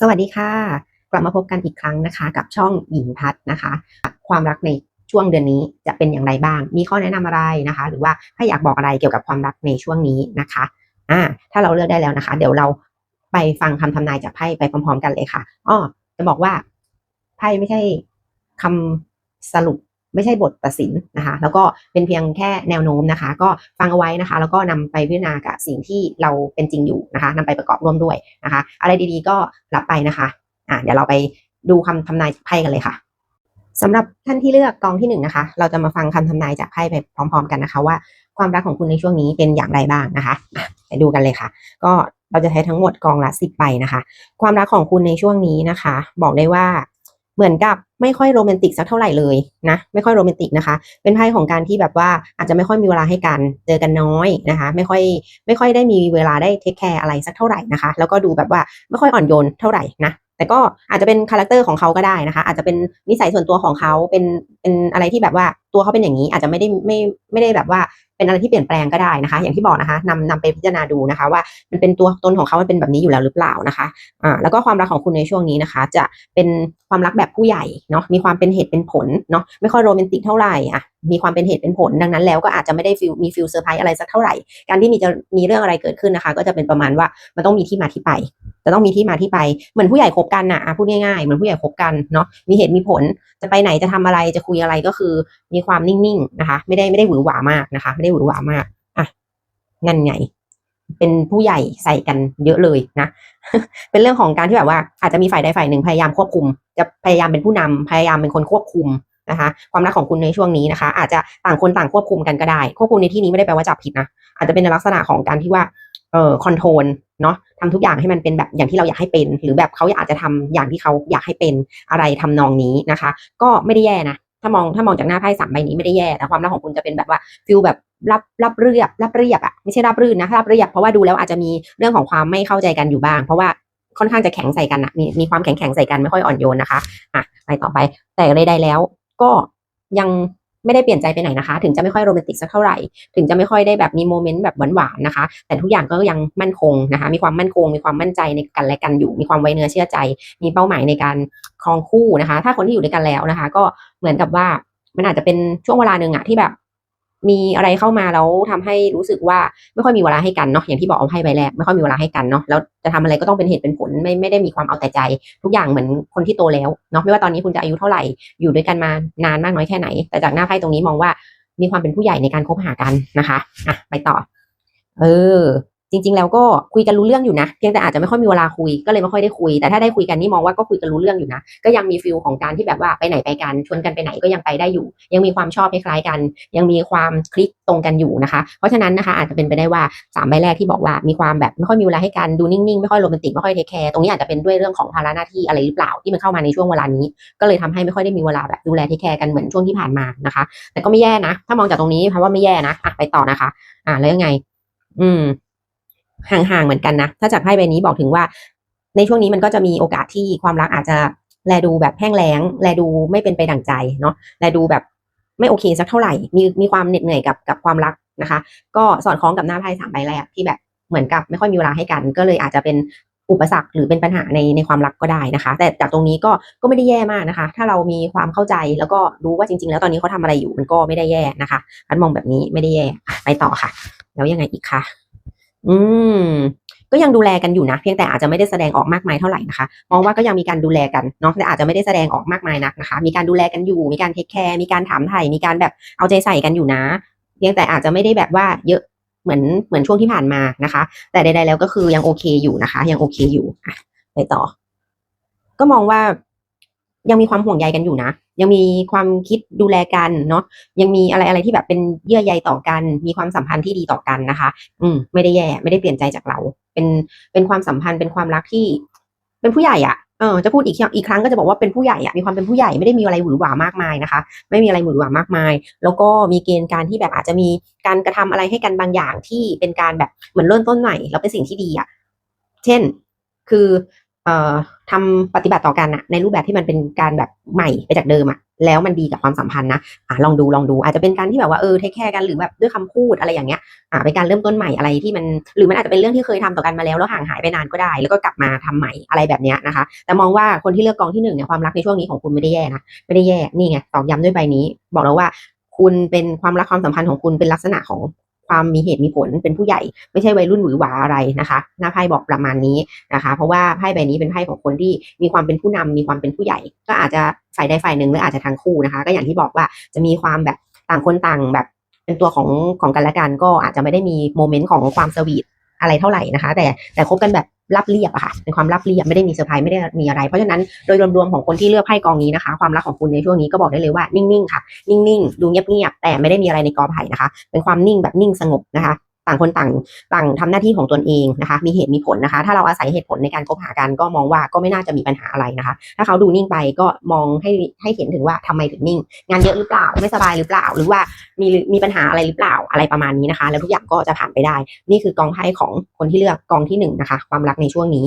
สวัสดีค่ะ กลับมาพบกันอีกครั้งนะคะ กับช่องหญิงพัฒน์นะคะ ความรักในช่วงเดือนนี้จะเป็นอย่างไรบ้าง มีข้อแนะนำอะไรนะคะ หรือว่าถ้าอยากบอกอะไรเกี่ยวกับความรักในช่วงนี้นะคะอ่าถ้าเราเลือกได้แล้วนะคะ เดี๋ยวเราไปฟังคำทำนายจากไพ่ไปพร้อม ๆ กันเลยค่ะอ้อจะบอกว่าไพ่ไม่ใช่คำสรุป ไม่ใช่บทตัดสินนะคะ แล้วก็เป็นเพียงแค่แนวโน้มนะคะ ก็ฟังเอาไว้นะคะ แล้วก็นำไปพิจารณากับสิ่งที่เราเป็นจริงอยู่นะคะนำไปประกอบร่วมด้วยนะคะ อะไรดีๆก็รับไปนะคะอะเดี๋ยวเราไปดูคำทำนายจากไพ่กันเลยค่ะสำหรับท่านที่เลือกกองที่หนึ่งนะคะ เราจะมาฟังคำทำนายจากไพ่ไปพร้อม ๆ กันนะคะ ว่าความรักของคุณในช่วงนี้เป็นอย่างไรบ้างนะคะอะไปดูกันเลยค่ะ ก็เราจะใช้ทั้งหมดกองละสิบใบนะคะ ความรักของคุณในช่วงนี้นะคะ บอกได้ว่า เหมือนกับไม่ค่อยโรแมนติกสักเท่าไหร่เลยนะไม่ค่อยโรแมนติกนะคะ เป็นไพ่ของการที่แบบว่าอาจจะไม่ค่อยมีเวลาให้กันเจอกันน้อยนะคะ ไม่ค่อยไม่ค่อยได้มีเวลาได้เทคแคร์อะไรสักเท่าไหร่นะคะ แล้วก็ดูแบบว่าไม่ค่อยอ่อนโยนเท่าไหร่นะ แต่ก็อาจจะเป็นคาแรคเตอร์ของเขาก็ได้นะคะ อาจจะเป็นนิสัยส่วนตัวของเขาเป็นเป็นอะไรที่แบบว่าตัวเขาเป็นอย่างนี้ อาจจะไม่ได้ไม่ไม่ได้แบบว่าเป็นอะไรที่เปลี่ยนแปลงก็ได้นะคะ อย่างที่บอกนะคะนำนำไปพิจารณาดูนะคะ ว่ามันเป็นตัวตนของเขามันเป็นแบบนี้อยู่แล้วหรือเปล่านะคะอ่าแล้วก็ความรักของคุณในช่วงนี้นะคะ จะเป็นความรักแบบผู้ใหญ่เนาะมีความเป็นเหตุเป็นผลเนาะไม่ค่อยโรแมนติกเท่าไหร่อะมีความเป็นเหตุเป็นผลดังนั้นแล้วก็อาจจะไม่ได้ฟิลมีฟิลเซอร์ไพรส์อะไรสักเท่าไหร่ การที่มีจะมีเรื่องอะไรเกิดขึ้นนะคะ ก็จะเป็นประมาณว่ามันต้องมีที่มาที่ไป จะต้องมีที่มาที่ไปเหมือนผู้ใหญ่คบกันนะอะพูดง่ายๆเหมือนผู้ใหญ่คบกันเนาะมีเหตุมีผลจะไปไหนจะทำอะไรจะคุยอะไรก็คือมีความนิ่งๆนะคะ ไม่ได้ไม่ได้หวือหวามากนะคะ ไม่ได้หวือหวามากอะนั่นไง เป็นผู้ใหญ่ใส่กันเยอะเลยนะเป็นเรื่องของการที่แบบว่า อาจจะมีฝ่ายใดฝ่ายหนึ่งพยายามควบคุม จะพยายามเป็นผู้นำพยายามเป็นคนควบคุมนะคะความรักของคุณในช่วงนี้นะคะ อาจจะต่างคนต่างควบคุมกันก็ได้ ควบคุมในที่นี้ไม่ได้แปลว่าจับผิดนะอาจจะเป็นในลักษณะของการที่ว่า เอ่อคอนโทรลเนาะทำทุกอย่างให้มันเป็นแบบอย่างที่เราอยากให้เป็น หรือแบบเขาอาจจะทำอย่างที่เขาอยากให้เป็นอะไรทำนองนี้นะคะ ก็ไม่ได้แย่นะถ้ามองถ้ามองจากหน้าไพ่สามใบนี้ไม่ได้แย่แต่ความรักของคุณจะเป็นแบบว่าฟิลแบบรับรับเรียบรับเรียบอะไม่ใช่รับรื่นนะรับเรียบเพราะว่าดูแล้วอาจจะมีเรื่องของความไม่เข้าใจกันอยู่บ้าง เพราะว่าค่อนข้างจะแข็งใส่กันอะมีมีความแข็งแข็งใส่กันไม่ค่อยอ่อนโยนนะคะอะไปต่อไป แต่ใดๆแล้ว ก็ยัง ไม่ได้เปลี่ยนใจไปไหนนะคะ ถึงจะไม่ค่อยโรแมนติกสักเท่าไหร่ ถึงจะไม่ค่อยได้แบบมีโมเมนต์แบบหวานๆนะคะ แต่ทุกอย่างก็ยังมั่นคงนะคะ มีความมั่นคง มีความมั่นใจในกันและกันอยู่ มีความไว้เนื้อเชื่อใจ มีเป้าหมายในการครองคู่นะคะ ถ้าคนที่อยู่ด้วยกันแล้วนะคะ ก็เหมือนกับว่ามันอาจจะเป็นช่วงเวลาหนึ่งอะที่แบบ มีอะไรเข้ามาแล้วทำให้รู้สึกว่าไม่ค่อยมีเวลาให้กันเนาะอย่างที่บอกเอาให้ไปแรกไม่ค่อยมีเวลาให้กันเนาะแล้วจะทำอะไรก็ต้องเป็นเหตุเป็นผลไม่ไม่ได้มีความเอาแต่ใจ ทุกอย่างเหมือนคนที่โตแล้วเนาะไม่ว่าตอนนี้คุณจะอายุเท่าไหร่อยู่ด้วยกันมานานมากน้อยแค่ไหน แต่จากหน้าไพ่ตรงนี้มองว่ามีความเป็นผู้ใหญ่ในการคบหากันนะคะอะไปต่อ เออ จริง ๆ แล้วก็คุยกันรู้เรื่องอยู่นะเพียงแต่อาจจะไม่ค่อยมีเวลาคุยก็เลยไม่ค่อยได้คุย แต่ถ้าได้คุยกันนี่มองว่าก็คุยกันรู้เรื่องอยู่นะ ก็ยังมีฟิลของการที่แบบว่าไปไหนไปกันชวนกันไปไหนก็ยังไปได้อยู่ ยังมีความชอบคล้ายๆกัน ยังมีความคลิกตรงกันอยู่นะคะ เพราะฉะนั้นนะคะอาจจะเป็นไปได้ว่าสามใบแรกที่บอกว่ามีความแบบไม่ค่อยมีเวลาให้กันดูนิ่งๆไม่ค่อยโรแมนติกไม่ค่อยเทคแคร์ตรงนี้อาจจะเป็นด้วยเรื่องของภาระหน้าที่อะไรหรือเปล่าที่มันเข้ามาในช่วงเวลานี้ ก็เลยทำให้ไม่ค่อยได้มีเวลาแบบดูแลเทคแคร์กันเหมือนช่วงที่ผ่านมานะคะ แต่ก็ไม่แย่นะ ถ้ามองจากตรงนี้เพราะว่าไม่แย่นะอะไปต่อนะคะ อะแล้วยังไง อืม ห่างๆเหมือนกันนะ ถ้าจากไพ่ใบนี้บอกถึงว่า ในช่วงนี้มันก็จะมีโอกาสที่ความรักอาจจะแลดูแบบแห้งแล้ง แลดูไม่เป็นไปดั่งใจเนาะแลดูแบบไม่โอเคสักเท่าไหร่ มีมีความเหน็ดเหนื่อยกับกับความรักนะคะ ก็สอดคล้องกับหน้าไพ่สามใบแรกที่แบบเหมือนกับไม่ค่อยมีเวลาให้กัน ก็เลยอาจจะเป็นอุปสรรคหรือเป็นปัญหาในในความรักก็ได้นะคะ แต่จากตรงนี้ก็ก็ไม่ได้แย่มากนะคะ ถ้าเรามีความเข้าใจแล้วก็รู้ว่าจริง ๆ แล้วตอนนี้เขาทำอะไรอยู่มันก็ไม่ได้แย่นะคะอันมองแบบนี้ไม่ได้แย่ไปต่อค่ะ แล้วยังไงอีกคะ อืม ก็ยังดูแลกันอยู่นะ เพียงแต่อาจจะไม่ได้แสดงออกมากมายเท่าไหร่นะคะมองว่าก็ยังมีการดูแลกันเนาะแต่อาจจะไม่ได้แสดงออกมากมายนักนะคะ มีการดูแลกันอยู่ มีการเทคแคร์มีการถามไถ่มีการแบบเอาใจใส่กันอยู่นะ เพียงแต่อาจจะไม่ได้แบบว่าเยอะเหมือนเหมือนช่วงที่ผ่านมานะคะ แต่ใดๆแล้วก็คือยังโอเคอยู่นะคะ ยังโอเคอยู่อะไปต่อ ก็มองว่า ยังมีความห่วงใยกันอยู่นะ ยังมีความคิดดูแลกันเนาะยังมีอะไรอะไรที่แบบเป็นเยื่อใยต่อกัน มีความสัมพันธ์ที่ดีต่อกันนะคะ อืมไม่ได้แย่ ไม่ได้เปลี่ยนใจจากเรา เป็นเป็นความสัมพันธ์เป็นความรักที่ เป็นผู้ใหญ่อะเออจะพูดอีกอีกครั้งก็จะบอกว่าเป็นผู้ใหญ่อะมีความเป็นผู้ใหญ่ไม่ได้มีอะไรหวือหวามากมายนะคะ ไม่มีอะไรหวือหวามากมาย แล้วก็มีเกณฑ์การที่แบบอาจจะมีการกระทำอะไรให้กันบางอย่างที่เป็นการแบบเหมือนเริ่มต้นใหม่แล้วเป็นสิ่งที่ดีอะเช่น คือ ทำปฏิบัติต่อกันอะในรูปแบบที่มันเป็นการแบบใหม่ไปจากเดิมอะแล้วมันดีกับความสัมพันธ์นะอะลองดูลองดูอาจจะเป็นการที่แบบว่าเออเทคแคร์กันหรือแบบด้วยคำพูดอะไรอย่างเงี้ยอะเป็นการเริ่มต้นใหม่อะไรที่มันหรือมันอาจจะเป็นเรื่องที่เคยทำต่อกันมาแล้วแล้วห่างหายไปนานก็ได้ แล้วก็กลับมาทำใหม่อะไรแบบเนี้ยนะคะ แต่มองว่าคนที่เลือกกองที่หนึ่งเนี่ยความรักในช่วงนี้ของคุณไม่ได้แย่นะไม่ได้แย่นี่ไงตอกย้ำด้วยใบนี้ บอกแล้วว่า คุณเป็นความรักความสัมพันธ์ของคุณเป็นลักษณะของ ความมีเหตุมีผลเป็นผู้ใหญ่ ไม่ใช่วัยรุ่นหวือหวาอะไรนะคะหน้าไพ่บอกประมาณนี้นะคะ เพราะว่าไพ่ใบนี้เป็นไพ่ของคนที่มีความเป็นผู้นำมีความเป็นผู้ใหญ่ ก็อาจจะฝ่ายใดฝ่ายหนึ่งหรืออาจจะทั้งคู่นะคะ ก็อย่างที่บอกว่าจะมีความแบบต่างคนต่างแบบเป็นตัวของของกันและกันก็อาจจะไม่ได้มีโมเมนต์ของความสวีท อะไรเท่าไหร่นะคะ แต่แต่คบกันแบบรับเรียบอะค่ะเป็นความรับเรียบไม่ได้มีเซอร์ไพรส์ไม่ได้มีอะไร เพราะฉะนั้นโดยรวมๆของคนที่เลือกไพ่กองนี้นะคะ ความรักของคุณในช่วงนี้ก็บอกได้เลยว่านิ่งๆค่ะ นิ่งๆ ดูเงียบๆแต่ไม่ได้มีอะไรในกอไผ่นะคะ เป็นความนิ่งแบบนิ่งสงบนะคะ ต่างคนต่างต่างทำหน้าที่ของตนเองนะคะ มีเหตุมีผลนะคะ ถ้าเราอาศัยเหตุผลในการคบหากันก็มองว่าก็ไม่น่าจะมีปัญหาอะไรนะคะ ถ้าเขาดูนิ่งไปก็มองให้ให้เห็นถึงว่าทำไมถึงนิ่ง งานเยอะหรือเปล่าไม่สบายหรือเปล่า หรือว่ามีมีปัญหาอะไรหรือเปล่าอะไรประมาณนี้นะคะ แล้วทุกอย่างก็จะผ่านไปได้ นี่คือกองไพ่ของคนที่เลือกกองที่หนึ่งนะคะ ความรักในช่วงนี้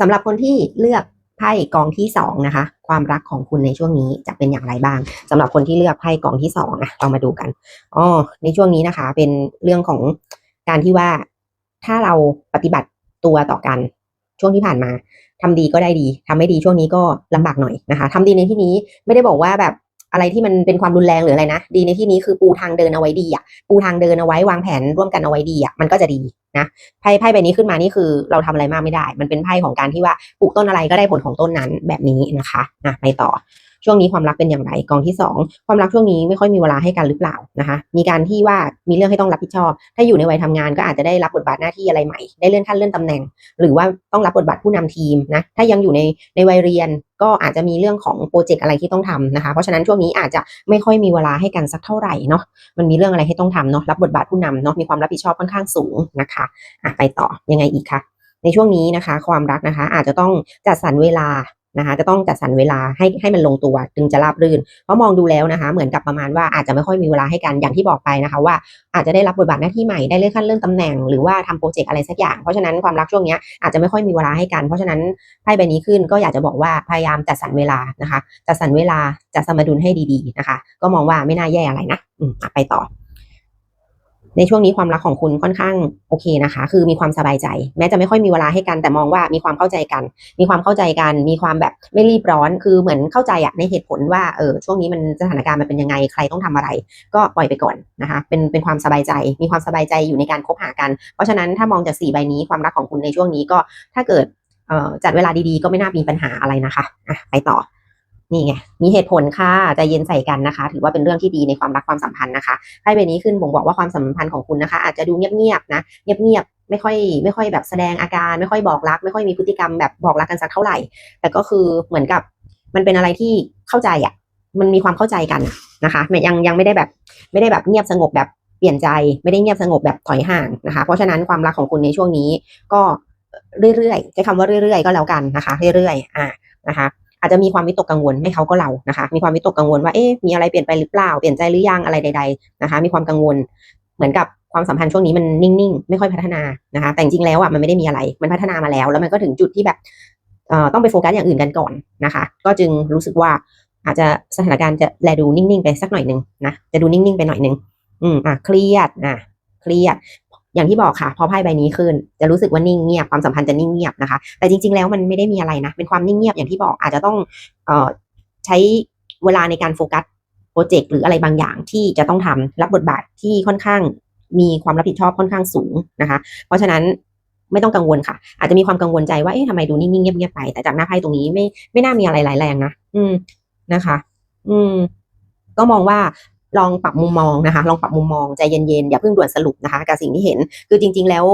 สำหรับคนที่เลือก ไพ่กองที่สองนะคะ ความรักของคุณในช่วงนี้จะเป็นอย่างไรบ้างสำหรับคนที่เลือกไพ่กองที่สองนะเรามาดูกันอ๋อในช่วงนี้นะคะ เป็นเรื่องของการที่ว่าถ้าเราปฏิบัติตัวต่อกันช่วงที่ผ่านมาทำดีก็ได้ดีทำไม่ดีช่วงนี้ก็ลำบากหน่อยนะคะทำดีในที่นี้ไม่ได้บอกว่าแบบ อะไรที่มันเป็นความรุนแรงหรืออะไรนะดีในที่นี้คือปูทางเดินเอาไว้ดีอะปูทางเดินเอาไว้วางแผนร่วมกันเอาไว้ดีอะมันก็จะดีนะไพ่ไพ่ใบนี้ขึ้นมานี่คือเราทำอะไรมากไม่ได้ มันเป็นไพ่ของการที่ว่าปลูกต้นอะไรก็ได้ผลของต้นนั้นแบบนี้นะคะอะไปต่อช่วงนี้ความรักเป็นอย่างไรกองที่สองความรักช่วงนี้ไม่ค่อยมีเวลาให้กันหรือเปล่านะคะ มีการที่ว่ามีเรื่องให้ต้องรับผิดชอบ ถ้าอยู่ในวัยทำงานก็อาจจะได้รับบทบาทหน้าที่อะไรใหม่ ได้เลื่อนขั้นเลื่อนตำแหน่ง หรือว่าต้องรับบทบาทผู้นำทีมนะถ้ายังอยู่ในในวัยเรียน ก็อาจจะมีเรื่องของโปรเจกต์อะไรที่ต้องทำนะคะ เพราะฉะนั้นช่วงนี้อาจจะไม่ค่อยมีเวลาให้กันสักเท่าไหร่เนาะมันมีเรื่องอะไรให้ต้องทำเนาะรับบทบาทผู้นำเนาะมีความรับผิดชอบค่อนข้างสูงนะคะอะไปต่อยังไงอีกคะในช่วงนี้นะคะ ความรักนะคะ อาจจะต้องจัดสรรเวลา นะคะจะต้องจัดสรรเวลาให้ให้มันลงตัวจึงจะราบรื่น เพราะมองดูแล้วนะคะ เหมือนกับประมาณว่าอาจจะไม่ค่อยมีเวลาให้กันอย่างที่บอกไปนะคะ ว่าอาจจะได้รับบทบาทหน้าที่ใหม่ได้เลื่อนขั้นเลื่อนตำแหน่งหรือว่าทำโปรเจกต์อะไรสักอย่างเพราะฉะนั้นความรักช่วงนี้อาจจะไม่ค่อยมีเวลาให้กัน เพราะฉะนั้นไพ่ใบนี้ขึ้นก็อยากจะบอกว่าพยายามจัดสรรเวลานะคะจัดสรรเวลาจัดสมดุลให้ดีๆนะคะ ก็มองว่าไม่น่าแย่อะไรนะอืมไปต่อ ในช่วงนี้ความรักของคุณค่อนข้างโอเคนะคะ คือมีความสบายใจ แม้จะไม่ค่อยมีเวลาให้กันแต่มองว่ามีความเข้าใจกัน มีความเข้าใจกัน มีความแบบไม่รีบร้อน คือเหมือนเข้าใจอะในเหตุผลว่าเออช่วงนี้มันสถานการณ์มันเป็นยังไงใครต้องทำอะไร ก็ปล่อยไปก่อนนะคะ เป็นเป็นความสบายใจ มีความสบายใจอยู่ในการคบหากัน เพราะฉะนั้นถ้ามองจากสี่ใบนี้ความรักของคุณในช่วงนี้ก็ถ้าเกิดออจัดเวลาดีๆ ก็ไม่น่ามีปัญหาอะไรนะคะอะไปต่อ นี่ไง มีเหตุผลค่ะใจเย็นใส่กันนะคะ ถือว่าเป็นเรื่องที่ดีในความรักความสัมพันธ์นะคะไพ่ใบนี้ขึ้นบ่งบอกว่าความสัมพันธ์ของคุณนะคะ อาจจะดูเงียบๆนะเงียบๆไม่ค่อยไม่ค่อยแบบแสดงอาการ ไม่ค่อยบอกรัก ไม่ค่อยมีพฤติกรรมแบบบอกรักกันสักเท่าไหร่ แต่ก็คือเหมือนกับมันเป็นอะไรที่เข้าใจอะ มันมีความเข้าใจกันนะคะยังยังไม่ได้แบบไม่ได้แบบเงียบสงบแบบเปลี่ยนใจไม่ได้เงียบสงบแบบถอยห่างนะคะ เพราะฉะนั้นความรักของคุณในช่วงนี้ก็เรื่อยๆใช้คำว่าเรื่อยๆ ก็แล้วกันนะคะ เรื่อยๆอ่านะคะ อาจจะมีความวิตกกังวลไม่เขาก็เรานะคะ มีความวิตกกังวลว่าเอ๊ะมีอะไรเปลี่ยนไปหรือเปล่าเปลี่ยนใจหรือยังอะไรใด ๆนะคะ มีความกังวลเหมือนกับความสัมพันธ์ช่วงนี้มันนิ่งๆ ไม่ค่อยพัฒนานะคะ แต่จริงๆแล้วอะมันไม่ได้มีอะไร มันพัฒนามาแล้ว แล้วมันก็ถึงจุดที่แบบเอ่อต้องไปโฟกัสอย่างอื่นกันก่อนนะคะ ก็จึงรู้สึกว่าอาจจะสถานการณ์จะแลดูนิ่งๆ ไปสักหน่อยหนึ่งนะ จะดูนิ่งๆ ไปหน่อยหนึ่งอืมอะเครียดอะเครียด อย่างที่บอกค่ะพอไพ่ใบนี้ขึ้น จะรู้สึกว่านิ่งเงียบความสัมพันธ์จะนิ่งเงียบนะคะ แต่จริง ๆ แล้วมันไม่ได้มีอะไรนะ เป็นความนิ่งเงียบอย่างที่บอกอาจจะต้องเอ่อใช้เวลาในการโฟกัสโปรเจกต์หรืออะไรบางอย่างที่จะต้องทำรับบทบาทที่ค่อนข้างมีความรับผิดชอบค่อนข้างสูงนะคะ เพราะฉะนั้นไม่ต้องกังวลค่ะ อาจจะมีความกังวลใจว่าเอ๊ะทำไมดูนิ่งๆเงียบๆไป แต่จากหน้าไพ่ตรงนี้ไม่ไม่น่ามีอะไรร้ายแรงนะอืมนะคะ อืม ก็มองว่า ลองปรับมุมมองนะคะ ลองปรับมุมมองใจเย็นๆอย่าเพิ่งด่วนสรุปนะคะ กับสิ่งที่เห็นคือจริง ๆ แล้ว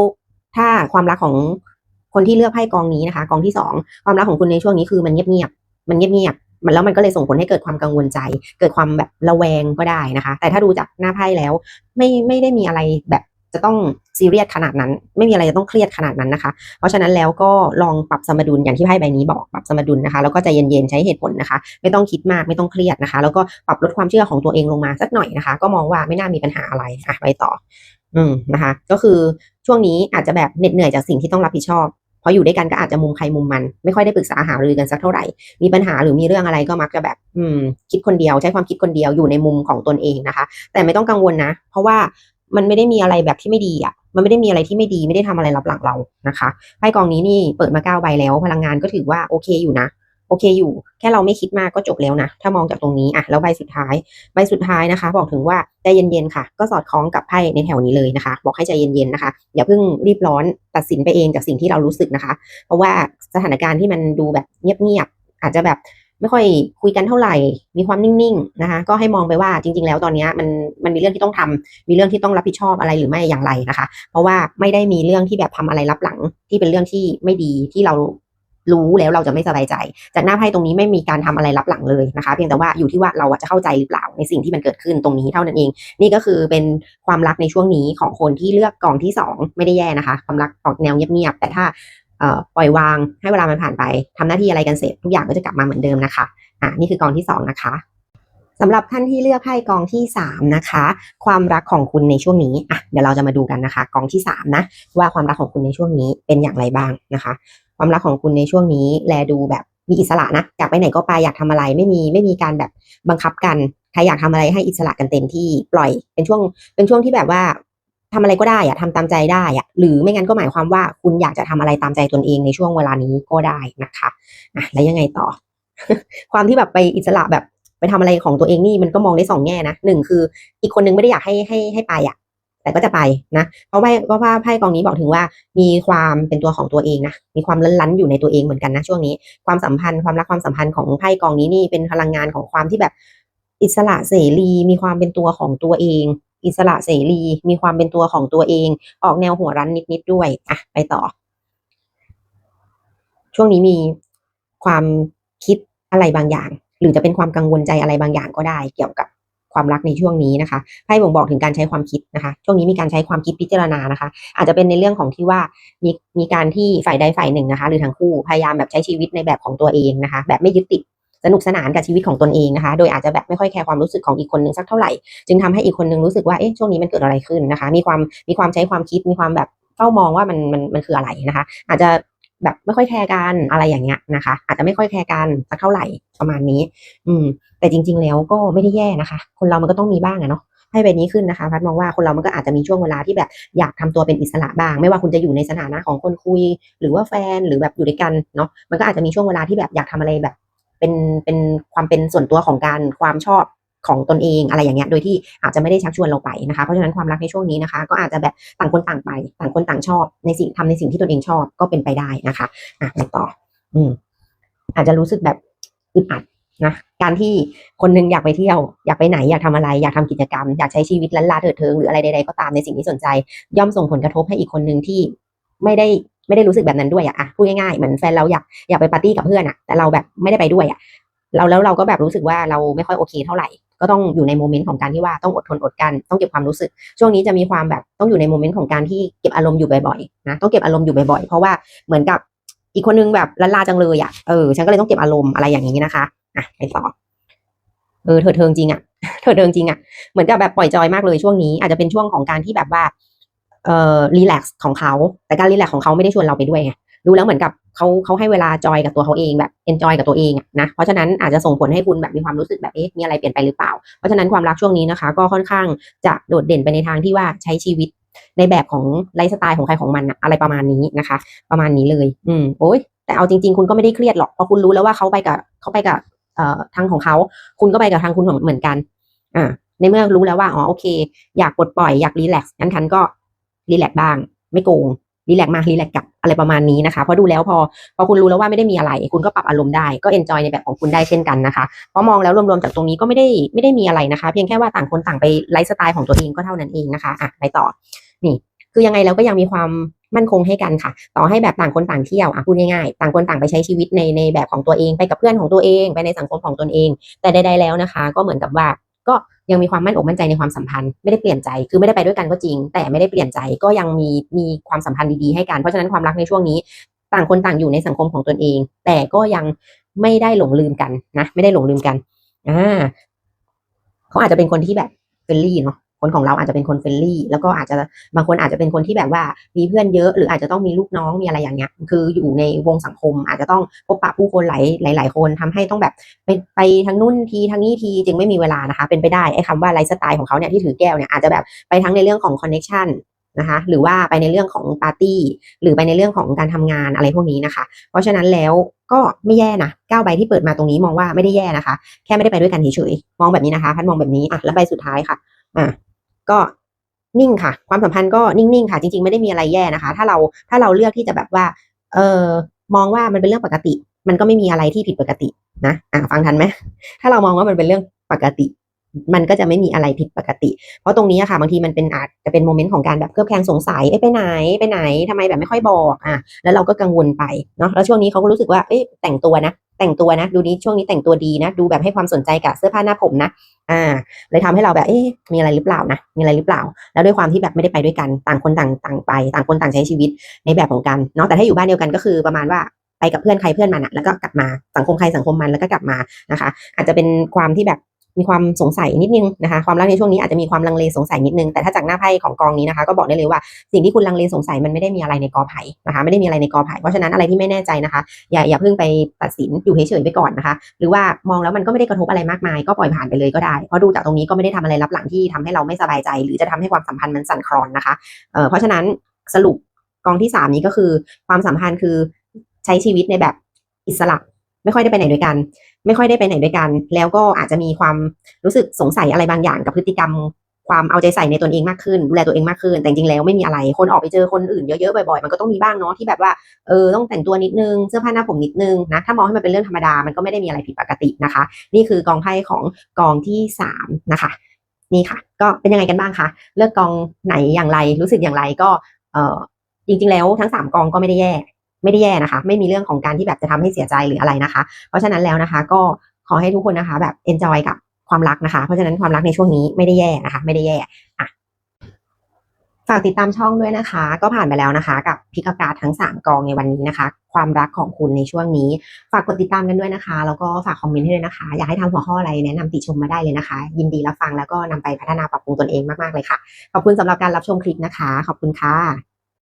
ถ้าความรักของคนที่เลือกไพ่กองนี้นะคะ กองที่สองความรักของคุณในช่วงนี้คือมันเงียบๆมันเงียบๆมันแล้วมันก็เลยส่งผลให้เกิดความกังวลใจ เกิดความแบบระแวงก็ได้นะคะ แต่ถ้าดูจากหน้าไพ่แล้ว ไม่ไม่ได้มีอะไรแบบ จะต้องซีเรียสขนาดนั้น ไม่มีอะไรจะต้องเครียดขนาดนั้นนะคะ เพราะฉะนั้นแล้วก็ลองปรับสมดุลอย่างที่ไพ่ใบนี้บอกปรับสมดุลนะคะแล้วก็ใจเย็นๆใช้เหตุผลนะคะ ไม่ต้องคิดมากไม่ต้องเครียดนะคะ แล้วก็ปรับลดความเชื่อของตัวเองลงมาสักหน่อยนะคะ ก็มองว่าไม่น่ามีปัญหาอะไรอะไปต่อ อืมนะคะ ก็คือช่วงนี้อาจจะแบบเหน็ดเหนื่อยจากสิ่งที่ต้องรับผิดชอบพพออยู่ด้วยกันก็อาจจะมุมใครมุมมัน ไม่ค่อยได้ปรึกษาหารือกันสักเท่าไหร่ มีปัญหาหรือมีเรื่องอะไรก็มักจะแบบ อืม คิดคนเดียวใช้ความคิดคนเดียวอยู่ในมุมของตนเองนะคะ แต่ไม่ต้องกังวลนะ เพราะว่า มันไม่ได้มีอะไรแบบที่ไม่ดีอะ มันไม่ได้มีอะไรที่ไม่ดีไม่ได้ทำอะไรรับหลังเรานะคะไพ่กองนี้นี่เปิดมาเก้าใบแล้ว พลังงานก็ถือว่าโอเคอยู่นะโอเคอยู่ แค่เราไม่คิดมากก็จบแล้วนะ ถ้ามองจากตรงนี้อะแล้วใบสุดท้าย ใบสุดท้ายนะคะ บอกถึงว่าใจเย็นๆค่ะ ก็สอดคล้องกับไพ่ในแถวนี้เลยนะคะ บอกให้ใจเย็นๆนะคะ อย่าเพิ่งรีบร้อนตัดสินไปเองจากสิ่งที่เรารู้สึกนะคะ เพราะว่าสถานการณ์ที่มันดูแบบเงียบๆอาจจะแบบ ไม่ค่อยคุยกันเท่าไหร่ มีความนิ่งๆนะคะ ก็ให้มองไปว่าจริง ๆ แล้วตอนนี้มันมันมีเรื่องที่ต้องทำมีเรื่องที่ต้องรับผิดชอบอะไรหรือไม่อย่างไรนะคะ เพราะว่าไม่ได้มีเรื่องที่แบบทำอะไรรับหลังที่เป็นเรื่องที่ไม่ดีที่เรารู้แล้วเราจะไม่สบายใจ จากหน้าไพ่ตรงนี้ไม่มีการทำอะไรรับหลังเลยนะคะ เพียงแต่ว่าอยู่ที่ว่าเราจะเข้าใจหรือเปล่าในสิ่งที่มันเกิดขึ้นตรงนี้เท่านั้นเอง นี่ก็คือเป็นความรักในช่วงนี้ของคนที่เลือกกองที่สองไม่ได้แย่นะคะ ความรักออกแนวเงียบๆแต่ถ้า ปล่อยวางให้เวลามันผ่านไปทำหน้าที่อะไรกันเสร็จทุกอย่างก็จะกลับมาเหมือนเดิมนะคะอะนี่คือกองที่สองนะคะสำหรับท่านที่เลือกไพ่กองที่สามนะคะ ความรักของคุณในช่วงนี้อะเดี๋ยวเราจะมาดูกันนะคะ กองที่สามนะว่าความรักของคุณในช่วงนี้เป็นอย่างไรบ้างนะคะ ความรักของคุณในช่วงนี้แลดูแบบมีอิสระนะอยากไปไหนก็ไปอยากทำอะไรไม่มีไม่มีการแบบบังคับกันใครอยากทำอะไรให้อิสระกันเต็มที่ปล่อยเป็นช่วงเป็นช่วงที่แบบว่า ทำอะไรก็ได้อะทำตามใจได้อะหรือไม่งั้นก็หมายความว่าคุณอยากจะทำอะไรตามใจตนเองในช่วงเวลานี้ก็ได้นะคะอะแล้วยังไงต่อ ความที่แบบไปอิสระแบบไปทำอะไรของตัวเองนี่มันก็มองได้สองแง่นะหนึ่งคือ อีกคนนึงไม่ได้อยากให้ให้ให้ไปอะแต่ก็จะไปนะ เพราะว่าเพราะว่าไพ่กองนี้บอกถึงว่ามีความเป็นตัวของตัวเองนะ มีความลันๆอยู่ในตัวเองเหมือนกันนะช่วงนี้ ความสัมพันธ์ความรักความสัมพันธ์ของไพ่กองนี้นี่เป็นพลังงานของความที่แบบอิสระเสรีมีความเป็นตัวของตัวเอง อิสระเสรี มีความเป็นตัวของตัวเอง ออกแนวหัวรั้นนิดๆด้วยอะไปต่อ ช่วงนี้มีความคิดอะไรบางอย่าง หรือจะเป็นความกังวลใจอะไรบางอย่างก็ได้ เกี่ยวกับความรักในช่วงนี้นะคะไพ่บ่งบอกถึงการใช้ความคิดนะคะ ช่วงนี้มีการใช้ความคิดพิจารณานะคะ อาจจะเป็นในเรื่องของที่ว่ามีมีการที่ฝ่ายใดฝ่ายหนึ่งนะคะ หรือทั้งคู่พยายามแบบใช้ชีวิตในแบบของตัวเองนะคะ แบบไม่ยึดติด สนุกสนานกับชีวิตของตนเองนะคะ โดยอาจจะแบบไม่ค่อยแคร์ความรู้สึกของอีกคนนึงสักเท่าไหร่ จึงทำให้อีกคนนึงรู้สึกว่าเอ๊ะช่วงนี้มันเกิดอะไรขึ้นนะคะ มีความมีความใช้ความคิดมีความแบบเฝ้ามองว่ามันมันมันคืออะไรนะคะ อาจจะแบบไม่ค่อยแคร์กันอะไรอย่างเงี้ยนะคะ อาจจะไม่ค่อยแคร์กันสักเท่าไหร่ประมาณนี้ อืม แต่จริง ๆ แล้วก็ไม่ได้แย่นะคะ คนเรามันก็ต้องมีบ้างอะเนาะให้ใบนี้ขึ้นนะคะพัดมองว่าคนเรามันก็อาจจะมีช่วงเวลาที่แบบอยากทำตัวเป็นอิสระบ้าง ไม่ว่าคุณจะอยู่ในสถานะของคนคุย หรือว่าแฟนหรือแบบอยู่ด้วยกันเนาะมันก็อาจจะมีช่วงเวลาที่แบบอยากทำอะไรแบบ เป็นเป็นความเป็นส่วนตัวของการความชอบของตนเองอะไรอย่างเงี้ย โดยที่อาจจะไม่ได้ชักชวนเราไปนะคะ เพราะฉะนั้นความรักในช่วงนี้นะคะ ก็อาจจะแบบต่างคนต่างไป ต่างคนต่างชอบในสิ่งทำในสิ่งที่ตนเองชอบก็เป็นไปได้นะคะอะไปต่อ อืม อาจจะรู้สึกแบบอึดอัดนะการที่คนหนึงอยากไปเที่ยว อยากไปไหนอยากทำอะไร อยากทำกิจกรรม อยากใช้ชีวิตลันลาเถิดเทิงหรืออะไรใดๆก็ตามในสิ่งที่สนใจ ย่อมส่งผลกระทบให้อีกคนหนึ่งที่ไม่ได้ ไม่ได้รู้สึกแบบนั้นด้วยอะอะพูดง่ายๆเหมือนแฟนเราอยากอยากไปปาร์ตี้กับเพื่อนอะแต่เราแบบไม่ได้ไปด้วยอะเราแล้วเราก็แบบรู้สึกว่าเราไม่ค่อยโอเคเท่าไหร่ก็ต้องอยู่ในโมเมนต์ของการที่ว่าต้องอดทนอดกันต้องเก็บความรู้สึก ช่วงนี้จะมีความแบบต้องอยู่ในโมเมนต์ของการที่เก็บอารมณ์อยู่บ่อยๆนะต้องเก็บอารมณ์อยู่บ่อยๆเพราะว่าเหมือนกับอีกคนนึงแบบละลาจังเลยอะเออฉันก็เลยต้องเก็บอารมณ์อะไรอย่างนี้นะคะอะไปต่อเออเธอเทิงจริงอะเธอเทิงจริงอะเหมือนกับแบบปล่อยจอยมากเลยช่วงนี้อาจจะเป็นช่วงของการที่แบบว่า เอ่อรีแลกซ์ของเขา แต่การรีแลกซ์ของเขาไม่ได้ชวนเราไปด้วยไงดูแล้วเหมือนกับเขาเขาให้เวลาจอยกับตัวเขาเองแบบเอนจอยกับตัวเองนะเพราะฉะนั้นอาจจะส่งผลให้คุณแบบมีความรู้สึกแบบเอ๊ะมีอะไรเปลี่ยนไปหรือเปล่า เพราะฉะนั้นความรักช่วงนี้นะคะ ก็ค่อนข้างจะโดดเด่นไปในทางที่ว่าใช้ชีวิตในแบบของไลฟ์สไตล์ของใครของมันอะอะไรประมาณนี้นะคะ ประมาณนี้เลย อืมโอ้ยแต่เอาจริง ๆ คุณก็ไม่ได้เครียดหรอกเพราะคุณรู้แล้วว่าเขาไปกับเขาไปกับเอ่อทางของเขา คุณก็ไปกับทางคุณเหมือนกัน อ่าในเมื่อรู้แล้วว่าอ๋อโอเค อยากปลดปล่อยอยากรีแลกซ์งั้นฉันก็ รีแลกซ์บ้าง ไม่โกงรีแลกซ์มารีแลกซ์กลับอะไรประมาณนี้นะคะเพราะดูแล้วพอพอคุณรู้แล้วว่าไม่ได้มีอะไร คุณก็ปรับอารมณ์ได้ก็เอนจอยในแบบของคุณได้เช่นกันนะคะเพราะมองแล้วรวมๆจากตรงนี้ก็ไม่ได้ไม่ได้มีอะไรนะคะ เพียงแค่ว่าต่างคนต่างไปไลฟ์สไตล์ของตัวเองก็เท่านั้นเองนะคะอะไปต่อนี่ คือยังไงแล้วก็ยังมีความมั่นคงให้กันค่ะ ต่อให้แบบต่างคนต่างเที่ยวอะพูดง่ายๆ ต่างคนต่างไปใช้ชีวิตในในแบบของตัวเองไปกับเพื่อนของตัวเอง ไปในสังคมของตนเอง แต่ใดๆแล้วนะคะ ก็เหมือนกับว่าก็ ยังมีความมั่นอกมั่นใจในความสัมพันธ์ไม่ได้เปลี่ยนใจคือไม่ได้ไปด้วยกันก็จริง แต่ไม่ได้เปลี่ยนใจก็ยังมีมีความสัมพันธ์ดีๆให้กันเพราะฉะนั้นความรักในช่วงนี้ ต่างคนต่างอยู่ในสังคมของตนเอง แต่ก็ยังไม่ได้หลงลืมกันนะ ไม่ได้หลงลืมกันอ่าเขาอาจจะเป็นคนที่แบบเฟรนลี่เนาะ คนของเราอาจจะเป็นคนเฟรนลี่ แล้วก็อาจจะบางคนอาจจะเป็นคนที่แบบว่ามีเพื่อนเยอะ หรืออาจจะต้องมีลูกน้องมีอะไรอย่างเงี้ย คืออยู่ในวงสังคม อาจจะต้องพบปะผู้คนหลายหลายคนทำให้ต้องแบบไปไปทางนู่นทีทางนี้ทีจึงไม่มีเวลานะคะ เป็นไปได้ไอ้คำว่าไลฟ์สไตล์ของเขาเนี่ยที่ถือแก้วเนี่ยอาจจะแบบไปทั้งในเรื่องของคอนเน็ชันนะคะหรือว่าไปในเรื่องของปาร์ตี้หรือไปในเรื่องของการทำงานอะไรพวกนี้นะคะ เพราะฉะนั้นแล้วก็ไม่แย่นะก้าใบที่เปิดมาตรงนี้มองว่าไม่ได้แย่นะคะ แค่ไม่ได้ไปด้วยกันเฉยๆมองแบบนี้นะคะพัดมองแบบนี้อะแล้วใบสุดท้ายค่ะ อะก็นิ่งค่ะ ความสัมพันธ์ก็นิ่งๆค่ะ จริง ๆ ไม่ได้มีอะไรแย่นะคะ ถ้าเราถ้าเราเลือกที่จะแบบว่า เออมองว่ามันเป็นเรื่องปกติ มันก็ไม่มีอะไรที่ผิดปกตินะอะฟังทันไหมถ้าเรามองว่ามันเป็นเรื่องปกติ มันก็จะไม่มีอะไรผิดปกติ เพราะตรงนี้อะค่ะ บางทีมันเป็นอาจจะเป็นโมเมนต์ของการแบบเครือบแคลงสงสัยเอ้ไปไหนไปไหนทำไมแบบไม่ค่อยบอกอะแล้วเราก็กังวลไปเนาะแล้วช่วงนี้เขาก็รู้สึกว่าเอ้ยแต่งตัวนะ แต่งตัวนะ ดูนี้ช่วงนี้แต่งตัวดีนะ ดูแบบให้ความสนใจกับเสื้อผ้าหน้าผมนะ อ่า เลยทำให้เราแบบเอ๊ะมีอะไรหรือเปล่านะ มีอะไรหรือเปล่า แล้วด้วยความที่แบบไม่ได้ไปด้วยกันต่างคนต่างต่างไป ต่างคนต่างใช้ชีวิตในแบบของกันเนาะแต่ถ้าอยู่บ้านเดียวกันก็คือประมาณว่าไปกับเพื่อนใครเพื่อนมันอะแล้วก็กลับมาสังคมใครสังคมมันแล้วก็กลับมานะคะ อาจจะเป็นความที่แบบ มีความสงสัยนิดนึงนะคะความรักในช่วงนี้อาจจะมีความลังเลสงสัยนิดนึงแต่ถ้าจากหน้าไพ่ของกองนี้นะคะ ก็บอกได้เลยว่าสิ่งที่คุณลังเลสงสัยมันไม่ได้มีอะไรในกอไผ่นะคะ ไม่ได้มีอะไรในกอไผ่เพราะฉะนั้นอะไรที่ไม่แน่ใจนะคะ อย่าอย่าเพิ่งไปตัดสินอยู่เฉยๆไปก่อนนะคะ หรือว่ามองแล้วมันก็ไม่ได้กระทบอะไรมากมายก็ปล่อยผ่านไปเลยก็ได้เพราะดูจากตรงนี้ก็ไม่ได้ทำอะไรรับหลังที่ทำให้เราไม่สบายใจ หรือจะทำให้ความสัมพันธ์มันสั่นคลอนนะคะเเพราะฉะนั้นสรุปกองที่สามนี้ก็คือความสัมพันธ์คือใช้ชีวิตในแบบอิสระ ไม่ค่อยได้ไปไหนด้วยกัน ไม่ค่อยได้ไปไหนด้วยกัน แล้วก็อาจจะมีความรู้สึกสงสัยอะไรบางอย่างกับพฤติกรรม ความเอาใจใส่ในตนเองมากขึ้นดูแลตัวเองมากขึ้น แต่จริงๆแล้วไม่มีอะไรคนออกไปเจอคนอื่นเยอะๆบ่อยๆมันก็ต้องมีบ้างเนาะที่แบบว่าเออต้องแต่งตัวนิดนึงเสื้อผ้าหน้าผมนิดนึงนะถ้ามองให้มันเป็นเรื่องธรรมดามันก็ไม่ได้มีอะไรผิดปกตินะคะ นี่คือกองไพ่ของกองที่สามนะคะนี่ค่ะ ก็เป็นยังไงกันบ้างคะเลือกกองไหนอย่างไรรู้สึกอย่างไรก็เออจริงๆแล้วทั้งสามกองก็ไม่ได้แย่ ไม่ได้แย่นะคะ ไม่มีเรื่องของการที่แบบจะทำให้เสียใจหรืออะไรนะคะ เพราะฉะนั้นแล้วนะคะ ก็ขอให้ทุกคนนะคะ แบบ enjoy กับความรักนะคะ เพราะฉะนั้นความรักในช่วงนี้ไม่ได้แย่นะคะ ไม่ได้แย่อะฝากติดตามช่องด้วยนะคะ ก็ผ่านไปแล้วนะคะ กับพิกการทั้ง 3 กองในวันนี้นะคะ ความรักของคุณในช่วงนี้ ฝากกดติดตามกันด้วยนะคะ แล้วก็ฝากคอมเมนต์ให้ด้วยนะคะ อยากให้ทำหัวข้ออะไรแนะนำติชมมาได้เลยนะคะ ยินดีรับฟังแล้วก็นำไปพัฒนาปรับปรุงตนเองมากๆเลยค่ะ ขอบคุณสำหรับการรับชมคลิปนะคะ ขอบคุณค่ะ